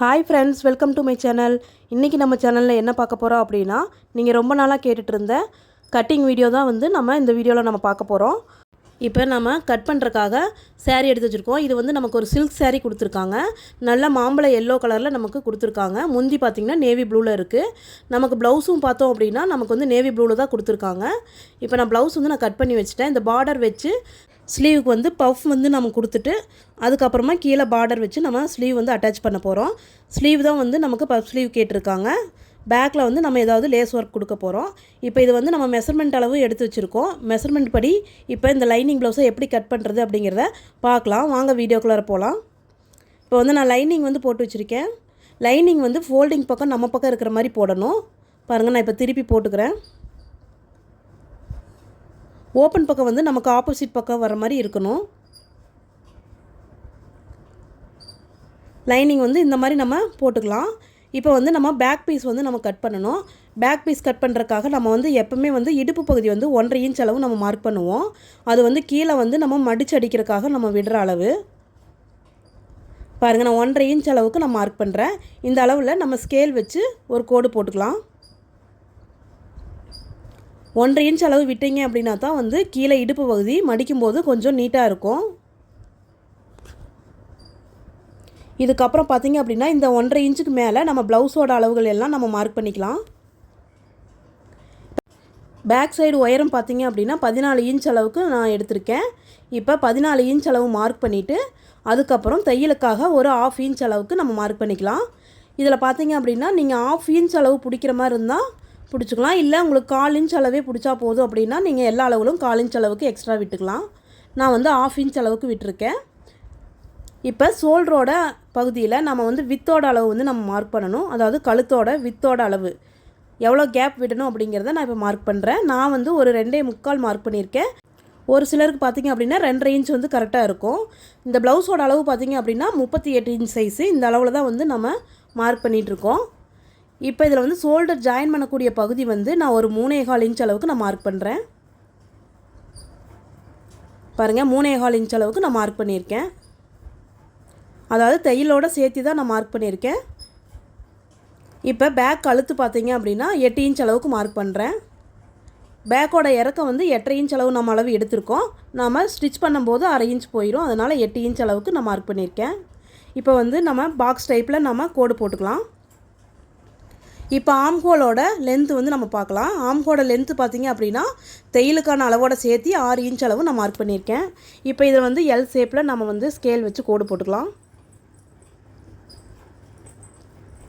Hi friends welcome to my channel இன்றைக்கி நம்ம சேனலில் என்ன பார்க்க போகிறோம் அப்படின்னா நீங்கள் ரொம்ப நாளாக கேட்டுட்டு இருந்த கட்டிங் வீடியோ தான் வந்து நம்ம இந்த வீடியோவில் நம்ம பார்க்க போகிறோம் இப்போ நம்ம கட் பண்ணுறக்காக சேரீ எடுத்து வச்சுருக்கோம். இது வந்து நமக்கு ஒரு சில்க் சேரீ கொடுத்துருக்காங்க. நல்ல மாம்பழ எல்லோ கலரில் நமக்கு கொடுத்துருக்காங்க. முந்தி பார்த்திங்கன்னா நேவி ப்ளூவில் இருக்குது நமக்கு ப்ளவுஸும் பார்த்தோம் அப்படின்னா நமக்கு வந்து நேவி ப்ளூவில் தான் கொடுத்துருக்காங்க. இப்போ நான் ப்ளவுஸ் வந்து நான் கட் பண்ணி வச்சுட்டேன். இந்த பார்டர் வச்சு ஸ்லீவுக்கு வந்து பஃப் வந்து நம்ம கொடுத்துட்டு அதுக்கப்புறமா கீழே பார்டர் வச்சு நம்ம ஸ்லீவ் வந்து அட்டாச் பண்ண போகிறோம் ஸ்லீவ் தான் வந்து நமக்கு பஃப் ஸ்லீவ் கேட்டிருக்காங்க. பேக்கில் வந்து நம்ம ஏதாவது லேஸ் ஒர்க் கொடுக்க போகிறோம் இப்போ இது வந்து நம்ம மெஷர்மெண்ட் அளவு எடுத்து வச்சுருக்கோம். மெஷர்மெண்ட் படி இப்போ இந்த லைனிங் ப்ளவுஸை எப்படி கட் பண்ணுறது அப்படிங்கிறத பார்க்கலாம். வாங்க வீடியோக்குள்ளார போகலாம் இப்போ வந்து நான் லைனிங் வந்து போட்டு வச்சுருக்கேன். லைனிங் வந்து ஃபோல்டிங் பக்கம் நம்ம பக்கம் இருக்கிற மாதிரி போடணும். பாருங்கள் நான் இப்போ திருப்பி போட்டுக்கிறேன். ஓப்பன் பக்கம் வந்து நமக்கு ஆப்போசிட் பக்கம் வர மாதிரி இருக்கணும். லைனிங் வந்து இந்த மாதிரி நம்ம போட்டுக்கலாம். இப்போ வந்து நம்ம பேக் பீஸ் வந்து நம்ம கட் பண்ணணும். பேக் பீஸ் கட் பண்ணுறதுக்காக நம்ம வந்து எப்போவுமே வந்து இடுப்பு பகுதி வந்து ஒன்றரை இன்ச் அளவு நம்ம மார்க் பண்ணுவோம். அது வந்து கீழே வந்து நம்ம மடிச்சு அடிக்கிறதுக்காக நம்ம விடுற அளவு. பாருங்கள் நான் ஒன்றரை இன்ச் அளவுக்கு நான் மார்க் பண்ணுறேன் இந்த அளவில் நம்ம ஸ்கேல் வச்சு ஒரு கோடு போட்டுக்கலாம். ஒன்றரை இன்ச் அளவு விட்டீங்க அப்படின்னா தான் வந்து கீழே இடுப்பு பகுதி மடிக்கும்போது கொஞ்சம் நீட்டாக இருக்கும். இதுக்கப்புறம் பார்த்தீங்க அப்படின்னா இந்த ஒன்றரை இன்ச்சுக்கு மேலே நம்ம ப்ளவுஸோட அளவுகள் எல்லாம் நம்ம மார்க் பண்ணிக்கலாம். பேக் சைடு உயரம் பார்த்தீங்க அப்படின்னா பதினாலு இன்ச் அளவுக்கு நான் எடுத்திருக்கேன். இப்போ பதினாலு இன்ச் அளவு மார்க் பண்ணிவிட்டு அதுக்கப்புறம் தையலுக்காக ஒரு ஆஃப் இன்ச் அளவுக்கு நம்ம மார்க் பண்ணிக்கலாம். இதில் பார்த்தீங்க அப்படின்னா நீங்கள் ஆஃப் இன்ச் அளவு பிடிக்கிற மாதிரி இருந்தால் பிடிச்சிக்கலாம். இல்லை உங்களுக்கு கால் இன்ச் அளவே பிடிச்சா போதும் அப்படின்னா நீங்கள் எல்லா அளவுகளும் கால் இன்ச் அளவுக்கு எக்ஸ்ட்ரா விட்டுக்கலாம். நான் வந்து ஆஃப் இன்ச் அளவுக்கு விட்டுருக்கேன். இப்போ ஷோல்டரோட பகுதியில் நம்ம வந்து வித்தோட அளவு வந்து நம்ம மார்க் பண்ணணும். அதாவது கழுத்தோட வித்தோட அளவு. எவ்வளோ கேப் விடணும் அப்படிங்கிறத நான் இப்போ மார்க் பண்ணுறேன் நான் வந்து ஒரு ரெண்டே முக்கால் மார்க் பண்ணியிருக்கேன். ஒரு சிலருக்கு பார்த்தீங்க அப்படின்னா ரெண்டரை இன்ச் வந்து கரெக்டாக இருக்கும். இந்த ப்ளவுஸோட அளவு பார்த்தீங்க அப்படின்னா முப்பத்தி எட்டு இன்ச் சைஸு இந்த அளவில் தான் வந்து நம்ம மார்க் பண்ணிகிட்ருக்கோம் இப்போ இதில் வந்து ஷோல்டர் ஜாயின் பண்ணக்கூடிய பகுதி வந்து நான் ஒரு மூணே கால் இன்ச் அளவுக்கு நான் மார்க் பண்ணுறேன் பாருங்கள் மூணே கால் இன்ச் அளவுக்கு நான் மார்க் பண்ணியிருக்கேன். அதாவது தையலோடு சேர்த்து தான் நான் மார்க் பண்ணியிருக்கேன். இப்போ பேக் அழுத்து பார்த்தீங்க அப்படின்னா எட்டு இன்ச் அளவுக்கு மார்க் பண்ணுறேன் பேக்கோட இறக்கம் வந்து எட்டரை இன்ச் அளவு நம்ம அளவு எடுத்திருக்கோம். நாம் ஸ்டிச் பண்ணும்போது அரை இன்ச் போயிடும் அதனால் எட்டு இன்ச் அளவுக்கு நான் மார்க் பண்ணியிருக்கேன். இப்போ வந்து நம்ம பாக்ஸ் டைப்பில் நம்ம கோடு போட்டுக்கலாம். இப்போ ஆம்ஹோலோட லென்த்து வந்து நம்ம பார்க்கலாம். ஆம்ஹோட லென்த்து பார்த்தீங்க அப்படின்னா தையலுக்கான அளவோட சேர்த்து ஆறு இன்ச் அளவு நான் மார்க் பண்ணியிருக்கேன். இப்போ இதை வந்து எல் ஷேப்பில் நம்ம வந்து ஸ்கேல் வச்சு கோடு போட்டுக்கலாம்.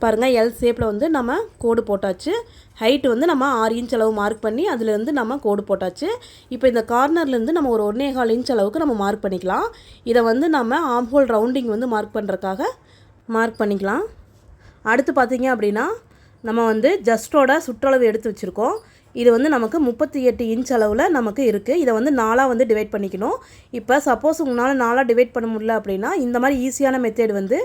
பாருங்கள் எல் ஷேப்பில் வந்து நம்ம கோடு போட்டாச்சு. ஹைட்டு வந்து நம்ம ஆறு இன்ச் அளவு மார்க் பண்ணி அதுலேருந்து நம்ம கோடு போட்டாச்சு. இப்போ இந்த கார்னர்லேருந்து நம்ம ஒரு ஒன்றே கால் இன்ச் அளவுக்கு நம்ம மார்க் பண்ணிக்கலாம். இதை வந்து நம்ம ஆம்ஹோல் ரவுண்டிங் வந்து மார்க் பண்ணுறதுக்காக மார்க் பண்ணிக்கலாம். அடுத்து பார்த்தீங்க அப்படின்னா நம்ம வந்து ஜஸ்டோட சுற்றளவு எடுத்து வச்சுருக்கோம். இது வந்து நமக்கு முப்பத்தி எட்டு இன்ச் அளவில் நமக்கு இருக்குது இதை வந்து நாலாக வந்து டிவைட் பண்ணிக்கணும். இப்போ சப்போஸ் உங்களால் நாலாக டிவைட் பண்ண முடியல அப்படின்னா இந்த மாதிரி ஈஸியான மெத்தேட் வந்து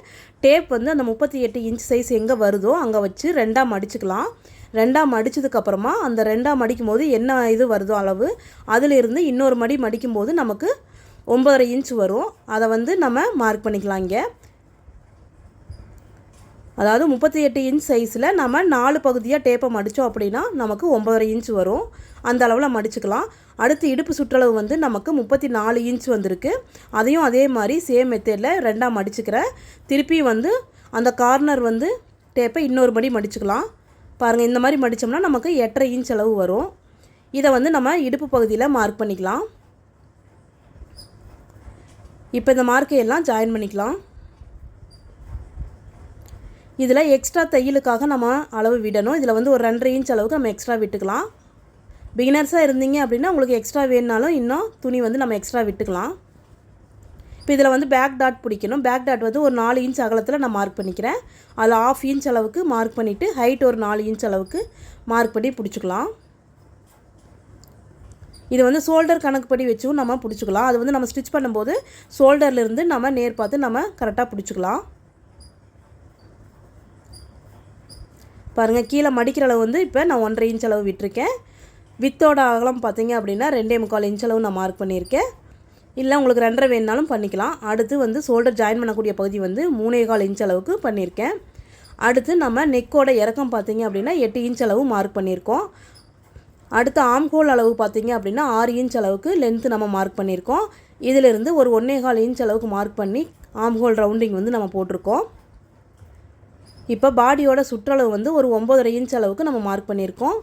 டேப் வந்து அந்த முப்பத்தி எட்டு இன்ச் சைஸ் எங்கே வருதோ அங்கே வச்சு ரெண்டாக மடிச்சுக்கலாம். ரெண்டாக மடித்ததுக்கப்புறமா அந்த ரெண்டாக மடிக்கும் போது என்ன இது வருதோ அளவு அதிலிருந்து இன்னொரு மடி மடிக்கும் போது நமக்கு ஒம்பதரை இன்ச் வரும். அதை வந்து நம்ம மார்க் பண்ணிக்கலாம் இங்கே. அதாவது முப்பத்தி எட்டு இன்ச் சைஸில் நம்ம நாலு பகுதியாக டேப்பை மடித்தோம் அப்படின்னா நமக்கு ஒம்பதரை இன்ச் வரும். அந்த அளவில் மடிச்சுக்கலாம். அடுத்து இடுப்பு சுற்றளவு வந்து நமக்கு முப்பத்தி நாலு இன்ச் வந்திருக்கு. அதையும் அதே மாதிரி சேம் மெத்தேடில் ரெண்டாக மடிச்சுக்கிறேன் திருப்பி வந்து அந்த கார்னர் வந்து டேப்பை இன்னொரு படி மடிச்சுக்கலாம். பாருங்கள் இந்த மாதிரி மடித்தோம்னா நமக்கு எட்டரை இன்ச் அளவு வரும். இதை வந்து நம்ம இடுப்பு பகுதியில் மார்க் பண்ணிக்கலாம். இப்போ இந்த மார்க்கை எல்லாம் ஜாயின் பண்ணிக்கலாம். இதில் எக்ஸ்ட்ரா தையலுக்காக நம்ம அளவு விடணும். இதில் வந்து ஒரு ரெண்டரை இன்ச் அளவுக்கு நம்ம எக்ஸ்ட்ரா விட்டுக்கலாம். பிகினர்ஸாக இருந்தீங்க அப்படின்னா உங்களுக்கு எக்ஸ்ட்ரா வேணுனாலும் இன்னும் துணி வந்து நம்ம எக்ஸ்ட்ரா விட்டுக்கலாம். இப்போ இதில் வந்து பேக் டாட் பிடிக்கணும். பேக் டாட் வந்து ஒரு நாலு இன்ச் அகலத்தில் நான் மார்க் பண்ணிக்கிறேன். அதில் ஆஃப் இன்ச் அளவுக்கு மார்க் பண்ணிவிட்டு ஹைட் ஒரு நாலு இன்ச் அளவுக்கு மார்க் பண்ணி பிடிச்சிக்கலாம். இது வந்து ஷோல்டர் கணக்குப்படி வச்சும் நம்ம பிடிச்சிக்கலாம். அது வந்து நம்ம ஸ்டிச் பண்ணும்போது ஷோல்டர்லேருந்து நம்ம நேர் பார்த்து நம்ம கரெக்டாக பிடிச்சிக்கலாம். பாருங்கள் கீழே மடிக்கிற அளவு வந்து இப்போ நான் ஒன்றரை இன்ச் அளவு விட்டுருக்கேன். வித்தோட அகலம் பார்த்தீங்க அப்படின்னா ரெண்டே முக்கால் இன்ச் அளவு நான் மார்க் பண்ணியிருக்கேன். இல்லை உங்களுக்கு ரெண்டரை வேணுனாலும் பண்ணிக்கலாம். அடுத்து வந்து ஷோல்டர் ஜாயின் பண்ணக்கூடிய பகுதி வந்து மூணே கால் இன்ச் அளவுக்கு பண்ணியிருக்கேன். அடுத்து நம்ம நெக்கோட இறக்கம் பார்த்தீங்க அப்படின்னா எட்டு இன்ச் அளவு மார்க் பண்ணியிருக்கோம். அடுத்து ஆம்ஹோல் அளவு பார்த்தீங்க அப்படின்னா ஆறு இன்ச் அளவுக்கு லென்த்து நம்ம மார்க் பண்ணியிருக்கோம். இதிலிருந்து ஒரு ஒன்றே கால் இன்ச் அளவுக்கு மார்க் பண்ணி ஆம்ஹோல் ரவுண்டிங் வந்து நம்ம போட்டிருக்கோம். இப்போ பாடியோட சுற்றளவு வந்து ஒரு ஒம்பதரை இன்ச் அளவுக்கு நம்ம மார்க் பண்ணியிருக்கோம்.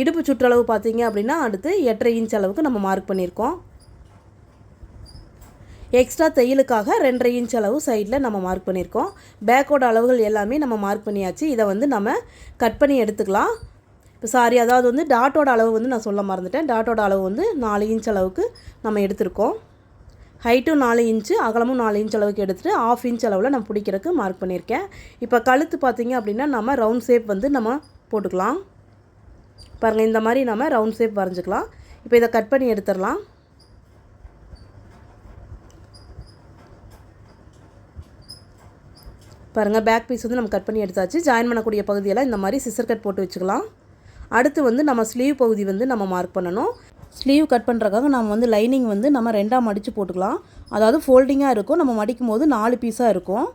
இடுப்பு சுற்றளவு பார்த்தீங்க அப்படின்னா அடுத்து எட்டரை இன்ச் அளவுக்கு நம்ம மார்க் பண்ணியிருக்கோம். எக்ஸ்ட்ரா தையலுக்காக ரெண்டரை இன்ச் அளவு சைடில் நம்ம மார்க் பண்ணியிருக்கோம். பேக்கோட அளவுகள் எல்லாமே நம்ம மார்க் பண்ணியாச்சு. இதை வந்து நம்ம கட் பண்ணி எடுத்துக்கலாம். இப்போ சாரி அதாவது வந்து டாட்டோட அளவு வந்து நான் சொல்ல மறந்துட்டேன். டாட்டோட அளவு வந்து நாலு இன்ச் அளவுக்கு நம்ம எடுத்திருக்கோம். ஹைட்டும் நாலு இன்ச்சு அகலமும் நாலு இன்ச் அளவுக்கு எடுத்துகிட்டு ஆஃப் இன்ச் அளவில் நான் பிடிக்கிறதுக்கு மார்க் பண்ணியிருக்கேன். இப்போ கழுத்து பார்த்திங்க அப்படின்னா நம்ம ரவுண்ட் ஷேப் வந்து நம்ம போட்டுக்கலாம். பாருங்கள் இந்த மாதிரி நம்ம ரவுண்ட் ஷேப் வரைஞ்சிக்கலாம். இப்போ இதை கட் பண்ணி எடுத்துடலாம். பாருங்கள் பேக் பீஸ் வந்து நம்ம கட் பண்ணி எடுத்தாச்சு. ஜாயின் பண்ணக்கூடிய பகுதியெல்லாம் இந்த மாதிரி சிசர் கட் போட்டு வச்சுக்கலாம். அடுத்து வந்து நம்ம ஸ்லீவ் பகுதி வந்து நம்ம மார்க் பண்ணணும். ஸ்லீவ் கட் பண்ணுறக்காக நம்ம வந்து லைனிங் வந்து நம்ம ரெண்டாக மடித்து போட்டுக்கலாம். அதாவது ஃபோல்டிங்காக இருக்கும். நம்ம மடிக்கும் போது நாலு பீஸாக இருக்கும்.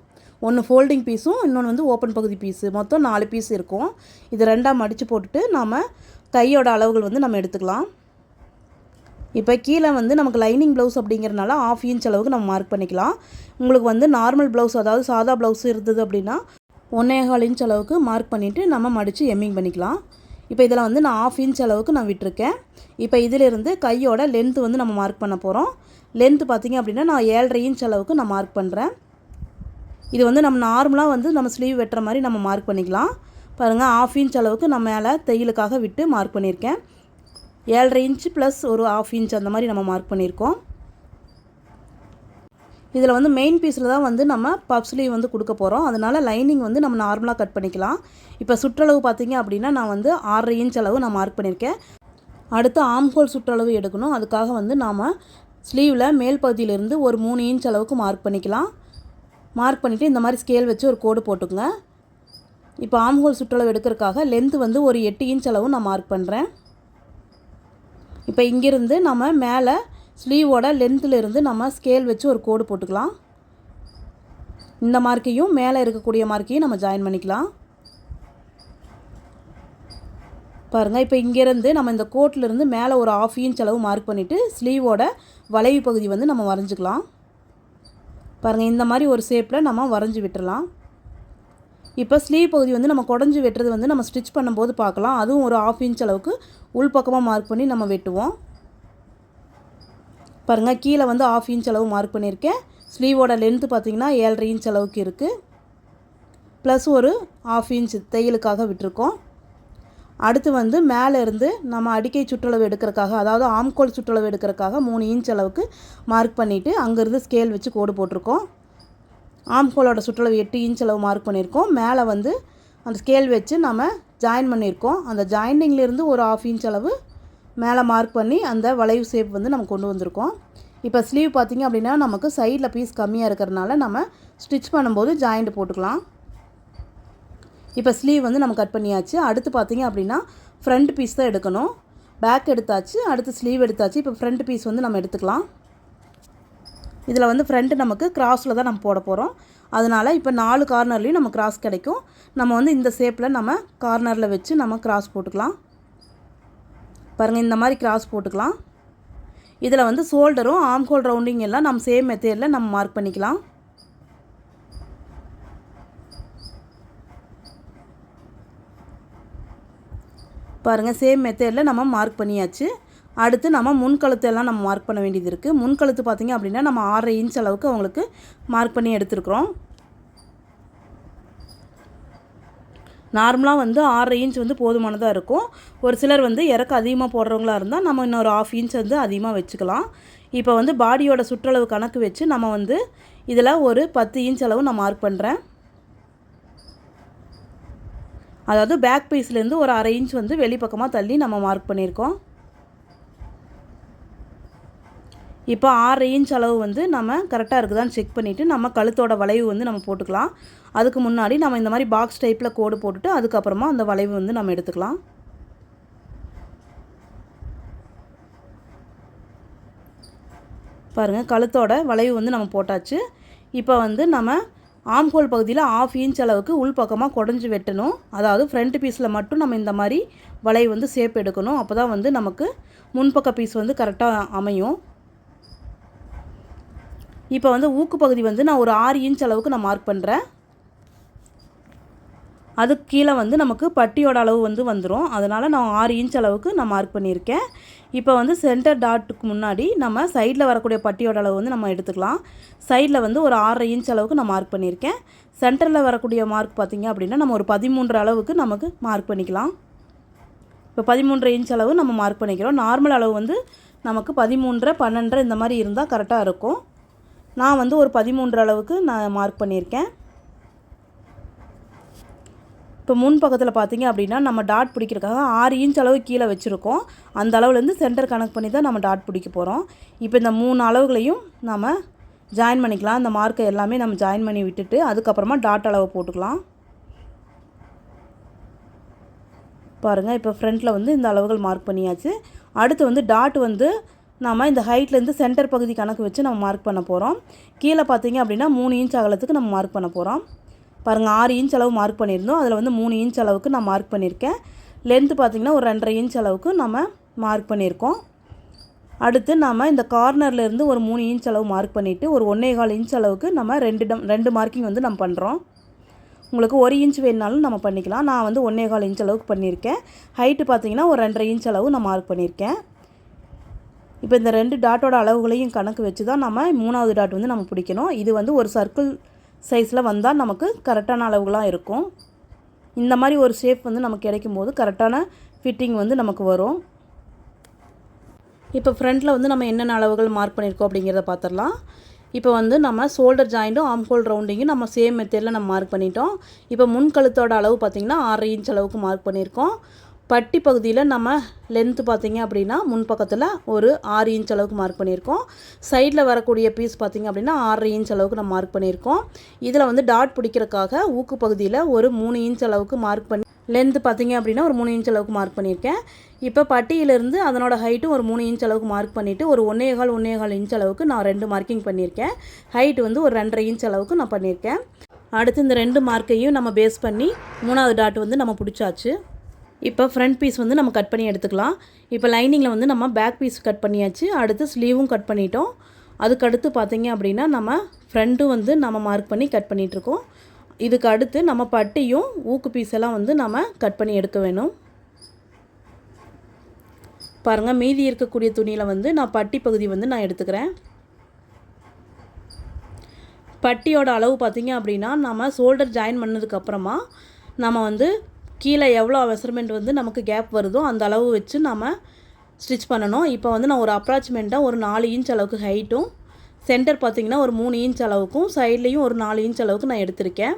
ஒன்று ஃபோல்டிங் பீஸும் இன்னொன்று வந்து ஓப்பன் பகுதி பீஸு மொத்தம் நாலு பீஸ் இருக்கும். இது ரெண்டாக மடித்து போட்டுட்டு நம்ம கையோட அளவுகள் வந்து நம்ம எடுத்துக்கலாம். இப்போ கீழே வந்து நமக்கு லைனிங் ப்ளவுஸ் அப்படிங்கிறனால ஆஃப் இன்ச் அளவுக்கு நம்ம மார்க் பண்ணிக்கலாம். உங்களுக்கு வந்து நார்மல் ப்ளவுஸ் அதாவது சாதா ப்ளவுஸ் இருந்தது அப்படின்னா ஒன்றேகால் இன்ச் அளவுக்கு மார்க் பண்ணிவிட்டு நம்ம மடித்து எம்மிங் பண்ணிக்கலாம். இப்போ இதில் வந்து நான் ஆஃப் இன்ச் அளவுக்கு நான் விட்டுருக்கேன். இப்போ இதிலிருந்து கையோட லென்த்து வந்து நம்ம மார்க் பண்ண போகிறோம் லென்த்து பார்த்திங்க அப்படின்னா நான் ஏழரை இன்ச் அளவுக்கு நான் மார்க் பண்ணுறேன் இது வந்து நம்ம நார்மலாக வந்து நம்ம ஸ்லீவ் வெட்டுற மாதிரி நம்ம மார்க் பண்ணிக்கலாம். பாருங்கள் ஆஃப் இன்ச் அளவுக்கு நம்ம மேலே தையலுக்காக விட்டு மார்க் பண்ணியிருக்கேன். ஏழரை இன்ச்சு ப்ளஸ் ஒரு ஆஃப் இன்ச் அந்த மாதிரி நம்ம மார்க் பண்ணியிருக்கோம். இதில் வந்து மெயின் பீஸில் தான் வந்து நம்ம பப் ஸ்லீவ் வந்து கொடுக்க போகிறோம் அதனால் லைனிங் வந்து நம்ம நார்மலாக கட் பண்ணிக்கலாம். இப்போ சுற்றளவு பார்த்தீங்க அப்படின்னா நான் வந்து ஆறரை இன்ச் அளவு நான் மார்க் பண்ணியிருக்கேன். அடுத்து ஆம்ஹோல் சுற்றளவு எடுக்கணும். அதுக்காக வந்து நாம் ஸ்லீவில் மேல் பகுதியிலிருந்து ஒரு மூணு இன்ச் அளவுக்கு மார்க் பண்ணிக்கலாம். மார்க் பண்ணிவிட்டு இந்த மாதிரி ஸ்கேல் வச்சு ஒரு கோடு போட்டுக்கோங்க. இப்போ ஆம்ஹோல் சுற்றளவு எடுக்கிறதுக்காக லென்த்து வந்து ஒரு எட்டு இன்ச் அளவு நான் மார்க் பண்ணுறேன் இப்போ இங்கேருந்து நம்ம மேலே ஸ்லீவோட லென்த்துலேருந்து நம்ம ஸ்கேல் வச்சு ஒரு கோடு போட்டுக்கலாம். இந்த மார்க்கையும் மேலே இருக்கக்கூடிய மார்க்கையும் நம்ம ஜாயின் பண்ணிக்கலாம். பாருங்கள் இப்போ இங்கேருந்து நம்ம இந்த கோட்டிலேருந்து மேலே ஒரு ஆஃப் இன்ச் அளவு மார்க் பண்ணிவிட்டு ஸ்லீவோட வளைவு பகுதி வந்து நம்ம வரைஞ்சிக்கலாம். பாருங்கள் இந்த மாதிரி ஒரு ஷேப்பில் நம்ம வரைஞ்சி விட்டுறலாம். இப்போ ஸ்லீவ் பகுதி வந்து நம்ம குடஞ்சி வெட்டுறது வந்து நம்ம ஸ்டிச் பண்ணும்போது பார்க்கலாம். அதுவும் ஒரு ஆஃப் இன்ச் அளவுக்கு உள்பக்கமாக மார்க் பண்ணி நம்ம வெட்டுவோம். பாருங்கள் கீழே வந்து ஆஃப் இன்ச் அளவு மார்க் பண்ணியிருக்கேன். ஸ்லீவோட லென்த்து பார்த்திங்கன்னா ஏழரை இன்ச் அளவுக்கு இருக்குது ப்ளஸ் ஒரு ஆஃப் இன்ச் தையலுக்காக விட்டுருக்கோம். அடுத்து வந்து மேலே இருந்து நம்ம அடிக்கை சுற்றளவு எடுக்கிறக்காக அதாவது ஆம்கோல் சுற்றளவு எடுக்கிறக்காக மூணு இன்ச் அளவுக்கு மார்க் பண்ணிவிட்டு அங்கேருந்து ஸ்கேல் வச்சு கோடு போட்டிருக்கோம். ஆம்கோலோட சுற்றளவு எட்டு இன்ச் அளவு மார்க் பண்ணியிருக்கோம். மேலே வந்து அந்த ஸ்கேல் வச்சு நம்ம ஜாயின் பண்ணியிருக்கோம். அந்த ஜாயினிங்லேருந்து ஒரு ஆஃப் இன்ச் அளவு மேலே மார்க் பண்ணி அந்த வளைவு ஷேப் வந்து நம்ம கொண்டு வந்திருக்கோம். இப்போ ஸ்லீவ் பார்த்திங்க அப்படின்னா நமக்கு சைடில் பீஸ் கம்மியாக இருக்கிறதுனால நம்ம ஸ்டிச் பண்ணும்போது ஜாயிண்ட் போட்டுக்கலாம். இப்போ ஸ்லீவ் வந்து நம்ம கட் பண்ணியாச்சு. அடுத்து பார்த்திங்க அப்படின்னா ஃப்ரண்ட் பீஸ் தான் எடுக்கணும். பேக் எடுத்தாச்சு அடுத்து ஸ்லீவ் எடுத்தாச்சு. இப்போ ஃப்ரண்ட் பீஸ் வந்து நம்ம எடுத்துக்கலாம். இதில் வந்து ஃப்ரண்ட்டு நமக்கு கிராஸில் தான் நம்ம போட போகிறோம் அதனால் இப்போ நாலு கார்னர்லேயும் நம்ம கிராஸ் கிடைக்கும். நம்ம வந்து இந்த ஷேப்பில் நம்ம கார்னரில் வச்சு நம்ம கிராஸ் போட்டுக்கலாம். பாருங்கள் இந்த மாதிரி கிராஸ் போட்டுக்கலாம். இதில் வந்து ஷோல்டரும் ஆம் ஹோல் ரவுண்டிங் எல்லாம் நம்ம சேம் மெத்தேடில் நம்ம மார்க் பண்ணிக்கலாம். பாருங்கள் சேம் மெத்தேடில் நம்ம மார்க் பண்ணியாச்சு. அடுத்து நம்ம முன்கழுத்தெல்லாம் நம்ம மார்க் பண்ண வேண்டியது இருக்குது முன்கழுத்து பார்த்திங்க அப்படின்னா நம்ம ஆறரை இன்ச் அளவுக்கு அவங்களுக்கு மார்க் பண்ணி எடுத்துருக்குறோம். நார்மலாக வந்து ஆறரை இன்ச் வந்து போதுமானதாக இருக்கும். ஒரு சிலர் வந்து இறக்க அதிகமாக போடுறவங்களா இருந்தால் நம்ம இன்னொரு ஆஃப் இன்ச் வந்து அதிகமாக வச்சுக்கலாம். இப்போ வந்து பாடியோட சுற்றளவு கணக்கு வச்சு நம்ம வந்து இதில் ஒரு பத்து இன்ச் அளவு நான் மார்க் பண்ணுறேன் அதாவது பேக் பீஸ்லேருந்து ஒரு அரை இன்ச் வந்து வெளிப்பக்கமாக தள்ளி நம்ம மார்க் பண்ணியிருக்கோம். இப்போ ஆறு இன்ச் அளவு வந்து நம்ம கரெக்டாக இருக்குதான்னு செக் பண்ணிவிட்டு நம்ம கழுத்தோட வளைவு வந்து நம்ம போட்டுக்கலாம். அதுக்கு முன்னாடி நம்ம இந்த மாதிரி பாக்ஸ் டைப்பில் கோடு போட்டுட்டு அதுக்கப்புறமா அந்த வளைவு வந்து நம்ம எடுத்துக்கலாம். பாருங்கள் கழுத்தோட வளைவு வந்து நம்ம போட்டாச்சு. இப்போ வந்து நம்ம ஆம்ஹோல் பகுதியில் ஆஃப் இன்ச் அளவுக்கு உள் பக்கமாக குடஞ்சி வெட்டணும். அதாவது ஃப்ரண்ட் பீஸில் மட்டும் நம்ம இந்த மாதிரி வளைவு வந்து சேப் எடுக்கணும். அப்போ தான் வந்து நமக்கு முன்பக்க பீஸ் வந்து கரெக்டாக அமையும். இப்போ வந்து ஊக்கு பகுதி வந்து நான் ஒரு ஆறு இன்ச் அளவுக்கு நான் மார்க் பண்ணுறேன் அதுக்கு கீழே வந்து நமக்கு பட்டியோட அளவு வந்து வந்துடும் அதனால் நான் ஆறு இன்ச் அளவுக்கு நான் மார்க் பண்ணியிருக்கேன். இப்போ வந்து சென்டர் டாட்டுக்கு முன்னாடி நம்ம சைடில் வரக்கூடிய பட்டியோட அளவு வந்து நம்ம எடுத்துக்கலாம். சைடில் வந்து ஒரு ஆறரை இன்ச் அளவுக்கு நான் மார்க் பண்ணியிருக்கேன். சென்டரில் வரக்கூடிய மார்க் பார்த்திங்க அப்படின்னா நம்ம ஒரு பதிமூன்று அளவுக்கு நமக்கு மார்க் பண்ணிக்கலாம். இப்போ பதிமூன்றரை இன்ச் அளவு நம்ம மார்க் பண்ணிக்கிறோம். நார்மல் அளவு வந்து நமக்கு பதிமூன்றரை பன்னெண்டரை இந்த மாதிரி இருந்தால் கரெக்டாக இருக்கும். நான் வந்து ஒரு பதிமூன்று அளவுக்கு நான் மார்க் பண்ணியிருக்கேன். இப்போ முன் பக்கத்தில் பார்த்தீங்க அப்படின்னா நம்ம டாட் பிடிக்கிறதுக்காக ஆறு இன்ச் அளவு கீழே வச்சுருக்கோம். அந்த அளவுலேருந்து சென்டர் கனெக்ட் பண்ணி தான் நம்ம டாட் பிடிக்க போகிறோம் இப்போ இந்த மூணு அளவுகளையும் நம்ம ஜாயின் பண்ணிக்கலாம். அந்த மார்க்கை எல்லாமே நம்ம ஜாயின் பண்ணி விட்டுட்டு அதுக்கப்புறமா டாட் அளவு போட்டுக்கலாம். பாருங்கள் இப்போ ஃப்ரண்ட்டில் வந்து இந்த அளவுகள் மார்க் பண்ணியாச்சு. அடுத்து வந்து டாட் வந்து நாம் இந்த ஹைட்லேருந்து சென்டர் பகுதி கணக்கு வச்சு நம்ம மார்க் பண்ண போகிறோம் கீழே பார்த்தீங்க அப்படின்னா மூணு இன்ச் அகலத்துக்கு நம்ம மார்க் பண்ண போகிறோம் பாருங்கள் ஆறு இன்ச் அளவு மார்க் பண்ணியிருந்தோம். அதில் வந்து மூணு இன்ச் அளவுக்கு நான் மார்க் பண்ணியிருக்கேன். லென்த்து பார்த்திங்கன்னா ஒரு ரெண்டரை இன்ச் அளவுக்கு நம்ம மார்க் பண்ணியிருக்கோம். அடுத்து நம்ம இந்த கார்னர்லேருந்து ஒரு மூணு இன்ச் அளவு மார்க் பண்ணிவிட்டு ஒரு ஒன்றே கால் இன்ச் அளவுக்கு நம்ம ரெண்டு டம் ரெண்டு மார்க்கிங் வந்து நம்ம பண்ணுறோம் உங்களுக்கு ஒரு இன்ச் வேணுனாலும் நம்ம பண்ணிக்கலாம். நான் வந்து ஒன்றே கால் இன்ச் அளவுக்கு பண்ணியிருக்கேன். ஹைட்டு பார்த்தீங்கன்னா ஒரு ரெண்டரை இன்ச் அளவு நான் மார்க் பண்ணியிருக்கேன். இப்போ இந்த ரெண்டு டாட்டோட அளவுகளையும் கணக்கு வச்சு தான் நம்ம மூணாவது டாட் வந்து நம்ம பிடிக்கணும். இது வந்து ஒரு சர்க்கிள் சைஸில் வந்தால் நமக்கு கரெக்டான அளவுகளாக இருக்கும். இந்த மாதிரி ஒரு ஷேப் வந்து நமக்கு கிடைக்கும் போது கரெக்டான ஃபிட்டிங் வந்து நமக்கு வரும். இப்போ ஃப்ரண்ட்டில் வந்து நம்ம என்னென்ன அளவுகள் மார்க் பண்ணியிருக்கோம் அப்படிங்கிறத பார்த்துடலாம். இப்போ வந்து நம்ம ஷோல்டர் ஜாயிண்ட்டும் ஆம்கோல் ரவுண்டிங்கும் நம்ம சேம் மெத்தேடில் நம்ம மார்க் பண்ணிட்டோம். இப்போ முன் கழுத்தோட அளவு பார்த்திங்கன்னா ஆறரை இன்ச் அளவுக்கு மார்க் பண்ணியிருக்கோம். பட்டி பகுதியில் நம்ம லென்த்து பார்த்திங்க அப்படின்னா முன் பக்கத்தில் ஒரு ஆறு இன்ச் அளவுக்கு மார்க் பண்ணியிருக்கோம். சைடில் வரக்கூடிய பீஸ் பார்த்திங்க அப்படின்னா ஆறரை இன்ச் அளவுக்கு நம்ம மார்க் பண்ணியிருக்கோம். இதில் வந்து டாட் பிடிக்கிறக்காக ஊக்கு பகுதியில் ஒரு மூணு இன்ச் அளவுக்கு மார்க் பண்ணி லென்த்து பார்த்திங்க அப்படின்னா ஒரு மூணு இன்ச் அளவுக்கு மார்க் பண்ணியிருக்கேன். இப்போ பட்டியிலிருந்து அதனோட ஹைட்டும் ஒரு மூணு இன்ச் அளவுக்கு மார்க் பண்ணிவிட்டு ஒரு ஒன்றே கால் இன்ச் அளவுக்கு நான் ரெண்டு மார்க்கிங் பண்ணியிருக்கேன். ஹைட் வந்து ஒரு ரெண்டரை இன்ச் அளவுக்கு நான் பண்ணியிருக்கேன். அடுத்து இந்த ரெண்டு மார்க்கையும் நம்ம பேஸ் பண்ணி மூணாவது டாட் வந்து நம்ம பிடிச்சாச்சு. இப்போ ஃப்ரண்ட் பீஸ் வந்து நம்ம கட் பண்ணி எடுத்துக்கலாம். இப்போ லைனிங்கில் வந்து நம்ம பேக் பீஸ் கட் பண்ணியாச்சு. அடுத்து ஸ்லீவும் கட் பண்ணிட்டோம். அதுக்கடுத்து பார்த்தீங்க அப்படின்னா நம்ம ஃப்ரண்ட்டும் வந்து நம்ம மார்க் பண்ணி கட் பண்ணிகிட்ருக்கோம் இதுக்கு அடுத்து நம்ம பட்டியும் ஊக்கு பீஸ் எல்லாம் வந்து நம்ம கட் பண்ணி எடுக்க வேணும். பாருங்கள் மீதி இருக்கக்கூடிய துணியில் வந்து நான் பட்டி பகுதி வந்து நான் எடுத்துக்கிறேன். பட்டியோட அளவு பார்த்திங்க அப்படின்னா நம்ம ஷோல்டர் ஜாயின் பண்ணதுக்கப்புறமா நம்ம வந்து கீழே எவ்வளோ மெஷர்மெண்ட் வந்து நமக்கு கேப் வருதோ அந்த அளவு வச்சு நம்ம ஸ்டிச் பண்ணணும். இப்போ வந்து நான் ஒரு அப்ராச்மெண்ட்டாக ஒரு நாலு இன்ச் அளவுக்கு ஹைட்டும் சென்டர் பார்த்திங்கன்னா ஒரு மூணு இன்ச் அளவுக்கும் சைட்லேயும் ஒரு நாலு இன்ச் அளவுக்கு நான் எடுத்திருக்கேன்.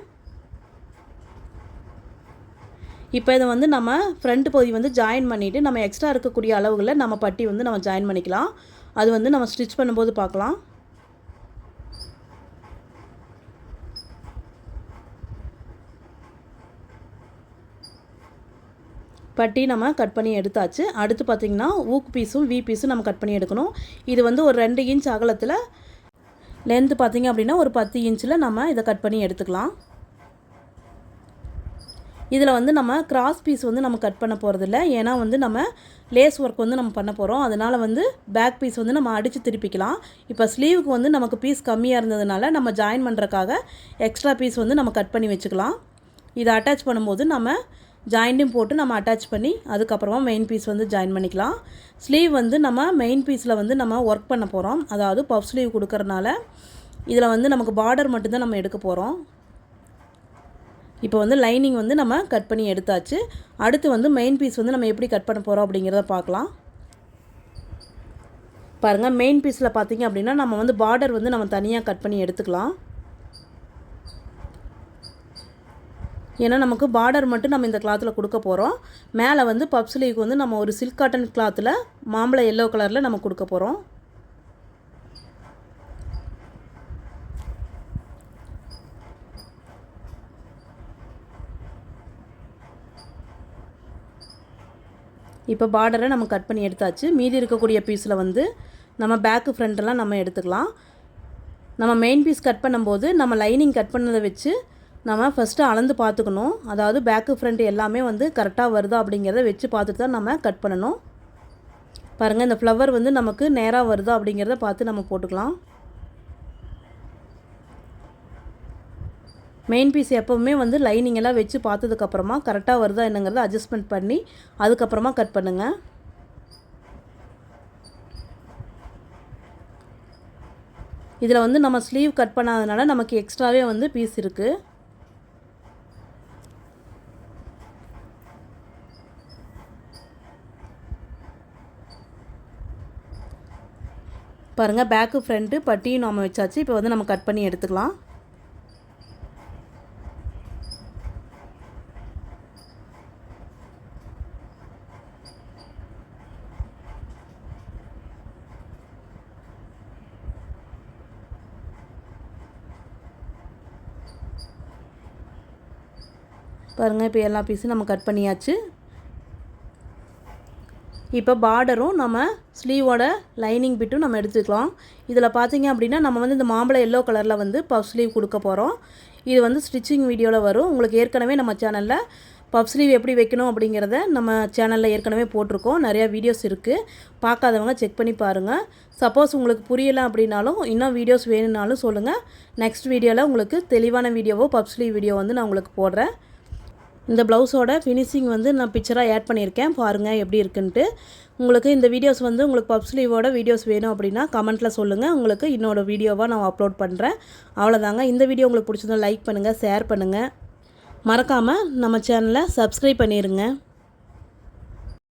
இப்போ இதை வந்து நம்ம ஃப்ரண்ட் பகுதி வந்து ஜாயின் பண்ணிவிட்டு நம்ம எக்ஸ்ட்ரா இருக்கக்கூடிய அளவுகளில் நம்ம பட்டி வந்து நம்ம ஜாயின் பண்ணிக்கலாம். அது வந்து நம்ம ஸ்டிச் பண்ணும்போது பார்க்கலாம். பட்டி நம்ம கட் பண்ணி எடுத்தாச்சு. அடுத்து பார்த்திங்கன்னா ஊக்கு பீஸும் வி பீஸும் நம்ம கட் பண்ணி எடுக்கணும். இது வந்து ஒரு ரெண்டு இன்ச் அகலத்தில் லென்த்து பார்த்திங்க அப்படின்னா ஒரு பத்து இன்ச்சில் நம்ம இதை கட் பண்ணி எடுத்துக்கலாம். இதில் வந்து நம்ம கிராஸ் பீஸ் வந்து நம்ம கட் பண்ண போகிறதில்ல ஏன்னா வந்து நம்ம லேஸ் ஒர்க் வந்து நம்ம பண்ண போகிறோம் அதனால் வந்து பேக் பீஸ் வந்து நம்ம அடித்து திருப்பிக்கலாம். இப்போ ஸ்லீவுக்கு வந்து நமக்கு பீஸ் கம்மியாக இருந்ததுனால நம்ம ஜாயின் பண்ணுறக்காக எக்ஸ்ட்ரா பீஸ் வந்து நம்ம கட் பண்ணி வச்சுக்கலாம். இதை அட்டாச் பண்ணும்போது நம்ம ஜாயிண்ட்டும் போட்டு நம்ம அட்டாச் பண்ணி அதுக்கப்புறமா மெயின் பீஸ் வந்து ஜாயின் பண்ணிக்கலாம். ஸ்லீவ் வந்து நம்ம மெயின் பீஸில் வந்து நம்ம ஒர்க் பண்ண போகிறோம் அதாவது பஃப் ஸ்லீவ் கொடுக்கறனால இதில் வந்து நமக்கு பார்டர் மட்டும்தான் நம்ம எடுக்க போகிறோம் இப்போ வந்து லைனிங் வந்து நம்ம கட் பண்ணி எடுத்தாச்சு. அடுத்து வந்து மெயின் பீஸ் வந்து நம்ம எப்படி கட் பண்ண போகிறோம் அப்படிங்கிறத பார்க்கலாம். பாருங்கள் மெயின் பீஸில் பார்த்திங்க அப்படின்னா நம்ம வந்து பார்டர் வந்து நம்ம தனியாக கட் பண்ணி எடுத்துக்கலாம். ஏன்னா நமக்கு பார்டர் மட்டும் நம்ம இந்த கிளாத்தில் கொடுக்க போகிறோம் மேலே வந்து பப் வந்து நம்ம ஒரு சில்க் காட்டன் கிளாத்தில் மாம்பழம் எல்லோ கலரில் நம்ம கொடுக்க போகிறோம் இப்போ பார்டரை நம்ம கட் பண்ணி எடுத்தாச்சு. மீதி இருக்கக்கூடிய பீஸில் வந்து நம்ம பேக்கு ஃப்ரண்ட்டெல்லாம் நம்ம எடுத்துக்கலாம். நம்ம மெயின் பீஸ் கட் பண்ணும்போது நம்ம லைனிங் கட் பண்ணதை வச்சு நம்ம ஃபஸ்ட்டு அளந்து பார்த்துக்கணும். அதாவது பேக்கு ஃப்ரண்ட் எல்லாமே வந்து கரெக்டாக வருதா அப்படிங்கிறத வச்சு பார்த்துட்டு தான் நம்ம கட் பண்ணணும். பாருங்கள் இந்த ஃப்ளவர் வந்து நமக்கு நேராக வருதா அப்படிங்கிறத பார்த்து நம்ம போட்டுக்கலாம். மெயின் பீஸ் எப்போவுமே வந்து லைனிங் எல்லாம் வச்சு பார்த்ததுக்கப்புறமா கரெக்டாக வருதா என்னங்கிறத அட்ஜஸ்ட்மெண்ட் பண்ணி அதுக்கப்புறமா கட் பண்ணுங்கள் இதில் வந்து நம்ம ஸ்லீவ் கட் பண்ணாதனால நமக்கு எக்ஸ்ட்ராவே வந்து பீஸ் இருக்குது பாருங்கள் பேக்கு ஃப்ரண்ட்டு பட்டியும் நாம் வச்சாச்சு. இப்போ வந்து நம்ம கட் பண்ணி எடுத்துக்கலாம். பாருங்கள் இப்போ எல்லா பீஸும் நம்ம கட் பண்ணியாச்சு. இப்போ பார்டரும் நம்ம ஸ்லீவோட லைனிங் பிட்டும் நம்ம எடுத்துக்கலாம். இதில் பார்த்தீங்க அப்படின்னா நம்ம வந்து இந்த மாம்பழ எல்லோ கலரில் வந்து பஃப் ஸ்லீவ் கொடுக்க போகிறோம் இது வந்து ஸ்டிச்சிங் வீடியோவில் வரும். உங்களுக்கு ஏற்கனவே நம்ம சேனலில் பஃப் ஸ்லீவ் எப்படி வைக்கணும் அப்படிங்கிறத நம்ம சேனலில் ஏற்கனவே போட்டிருக்கோம். நிறையா வீடியோஸ் இருக்குது பார்க்காதவங்க செக் பண்ணி பாருங்கள் சப்போஸ் உங்களுக்கு புரியலை அப்படின்னாலும் இன்னும் வீடியோஸ் வேணும்னாலும் சொல்லுங்கள் நெக்ஸ்ட் வீடியோவில் உங்களுக்கு தெளிவான வீடியோவோ பஃப் ஸ்லீவ் வீடியோ வந்து நான் உங்களுக்கு போடுறேன். இந்த ப்ளவுஸோட ஃபினிஷிங் வந்து நான் பிக்சராக ஆட் பண்ணியிருக்கேன். பாருங்கள் எப்படி இருக்குன்ட்டு. உங்களுக்கு இந்த வீடியோஸ் வந்து உங்களுக்கு பப் ஸ்லீவோட வீடியோஸ் வேணும் அப்படின்னா கமெண்ட்டில் சொல்லுங்கள் உங்களுக்கு இன்னோட வீடியோவாக நான் அப்லோட் பண்ணுறேன் அவ்வளோதாங்க இந்த வீடியோ உங்களுக்கு பிடிச்சிருந்தா லைக் பண்ணுங்கள் ஷேர் பண்ணுங்கள் மறக்காமல் நம்ம சேனலை சப்ஸ்கிரைப் பண்ணிடுங்க